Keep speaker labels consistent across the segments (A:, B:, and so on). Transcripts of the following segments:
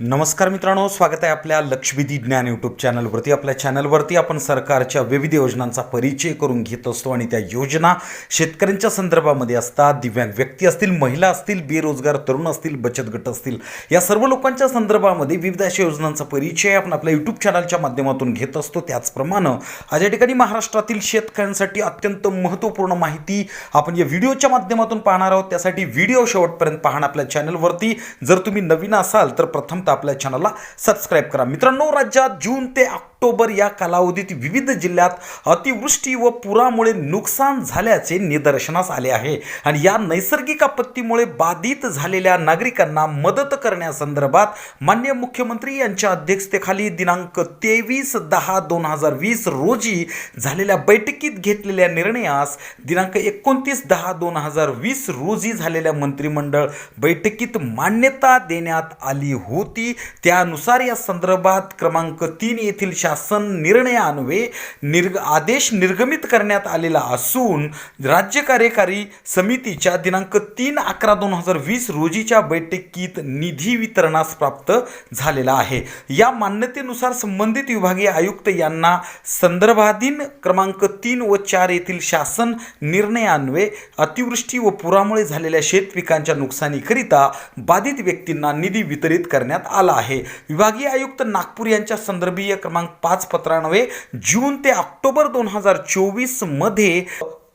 A: नमस्कार मित्रांनो स्वागत आहे आपल्या लक्षवेधी ज्ञान यूट्यूब चॅनलवरती. आपल्या चॅनलवरती आपण सरकारच्या विविध योजनांचा परिचय करून घेत असतो आणि त्या योजना शेतकऱ्यांच्या संदर्भामध्ये असतात. दिव्यांग व्यक्ती असतील महिला असतील बेरोजगार तरुण असतील बचत गट असतील या सर्व लोकांच्या संदर्भामध्ये विविध अशा योजनांचा परिचय आपण आपल्या यूट्यूब चॅनलच्या माध्यमातून घेत असतो. त्याचप्रमाणे आज या ठिकाणी महाराष्ट्रातील शेतकऱ्यांसाठी अत्यंत महत्त्वपूर्ण माहिती आपण या व्हिडिओच्या माध्यमातून पाहणार आहोत. त्यासाठी व्हिडिओ शेवटपर्यंत पाहणं आपल्या चॅनलवरती. जर तुम्ही नवीन असाल तर प्रथम आपल्या चॅनलला सबस्क्राईब करा. मित्रांनो राज्यात जून ते ऑक्टोबर या कालावधीत विविध जिल्ह्यात अतिवृष्टी व पुरामुळे नुकसान झाल्याचे निदर्शनास आले आहे. आणि या नैसर्गिक आपत्तीमुळे बाधित झालेल्या नागरिकांना मदत करण्यासंदर्भात मान्य मुख्यमंत्री यांच्या अध्यक्षतेखाली दिनांक तेवीस दहा दोन हजार वीस रोजी झालेल्या बैठकीत घेतलेल्या निर्णयास दिनांक एकोणतीस दहा दोन हजार वीस रोजी झालेल्या मंत्रिमंडळ बैठकीत मान्यता देण्यात आली होती. त्यानुसार या संदर्भात क्रमांक तीन येथील शासन निर्णयान्वये निर्ग आदेश निर्गमित करण्यात आलेला असून राज्य कार्यकारी समितीच्या दिनांक तीन अकरा दोन हजार वीस रोजीच्या बैठकीत निधी वितरणास प्राप्त झालेला आहे. या मान्यतेनुसार संबंधित विभागीय आयुक्त यांना संदर्भाधीन क्रमांक तीन व चार येथील शासन निर्णयान्वये अतिवृष्टी व पुरामुळे झालेल्या शेतपिकांच्या नुकसानीकरिता बाधित व्यक्तींना निधी वितरित करण्यात आला आहे. विभागीय आयुक्त नागपूर यांच्या संदर्भीय क्रमांक पाच पत्रान्वये जून ते ऑक्टोबर दोन हजार चोवीसमध्ये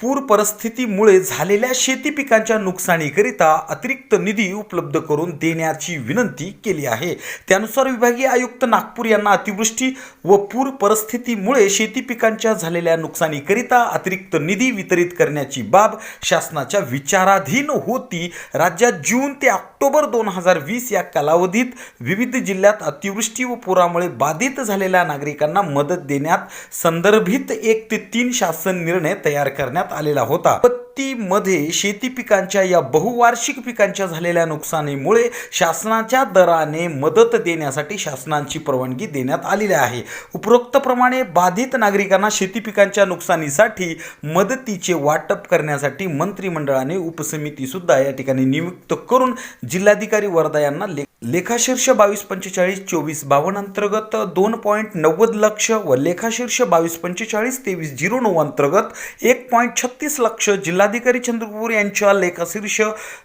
A: पूर परिस्थितीमुळे झालेल्या शेती पिकांच्या नुकसानीकरिता अतिरिक्त निधी उपलब्ध करून देण्याची विनंती केली आहे. त्यानुसार विभागीय आयुक्त नागपूर यांना अतिवृष्टी व पूर परिस्थितीमुळे शेती पिकांच्या झालेल्या नुकसानीकरिता अतिरिक्त निधी वितरित करण्याची बाब शासनाच्या विचाराधीन होती. राज्यात जून ते ऑक्टोबर दोन हजार वीस या कालावधीत विविध जिल्ह्यात अतिवृष्टी व पुरामुळे बाधित झालेल्या नागरिकांना मदत देण्यात संदर्भित एक ते तीन शासन निर्णय तयार करण्यात आलेला होता. आपत्तीमध्ये शेती पिकांच्या या बहुवार्षिक पिकांच्या झालेल्या नुकसानीमुळे शासनाच्या दराने मदत देण्यासाठी शासनाची परवानगी देण्यात आलेली आहे. उपरोक्तप्रमाणे बाधित नागरिकांना शेती पिकांच्या नुकसानीसाठी मदतीचे वाटप करण्यासाठी मंत्रिमंडळाने उपसमिती सुद्धा या ठिकाणी नियुक्त करून जिल्हाधिकारी वर्धा यांना लेख लेखाशीर्ष बावीस पंचेचाळीस चोवीस बावन्न अंतर्गत दोन पॉईंट नव्वद लक्ष व लेखाशीर्ष बावीस पंचेचाळीस तेवीस झिरो नऊ अंतर्गत एक पॉईंट छत्तीस लक्ष जिल्हाधिकारी चंद्रपूर यांच्या लेखाशीर्ष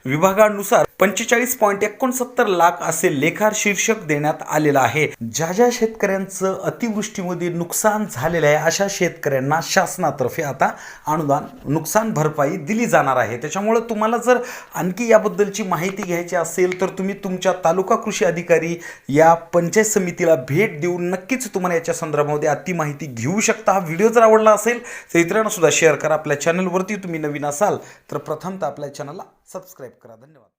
A: विभागानुसार पंचेचाळीस पॉईंट एकोणसत्तर लाख असे लेखा शीर्षक देण्यात आलेलं आहे. ज्या ज्या शेतकऱ्यांचं अतिवृष्टीमध्ये नुकसान झालेलं आहे अशा शेतकऱ्यांना शासनातर्फे आता अनुदान नुकसान भरपाई दिली जाणार आहे. त्याच्यामुळे तुम्हाला जर आणखी याबद्दलची माहिती घ्यायची असेल तर तुम्ही तुमच्या तालुका कृषी अधिकारी या पंचायत समितीला भेट देऊन नक्कीच तुम्हाला याच्या संदर्भामध्ये अति माहिती घेऊ शकता. हा व्हिडिओ जर आवडला असेल तर इतरांना सुद्धा शेअर करा. आपल्या चॅनलवरती तुम्ही नवीन असाल तर प्रथमतः आपल्या चॅनलला सबस्क्राईब करा. धन्यवाद.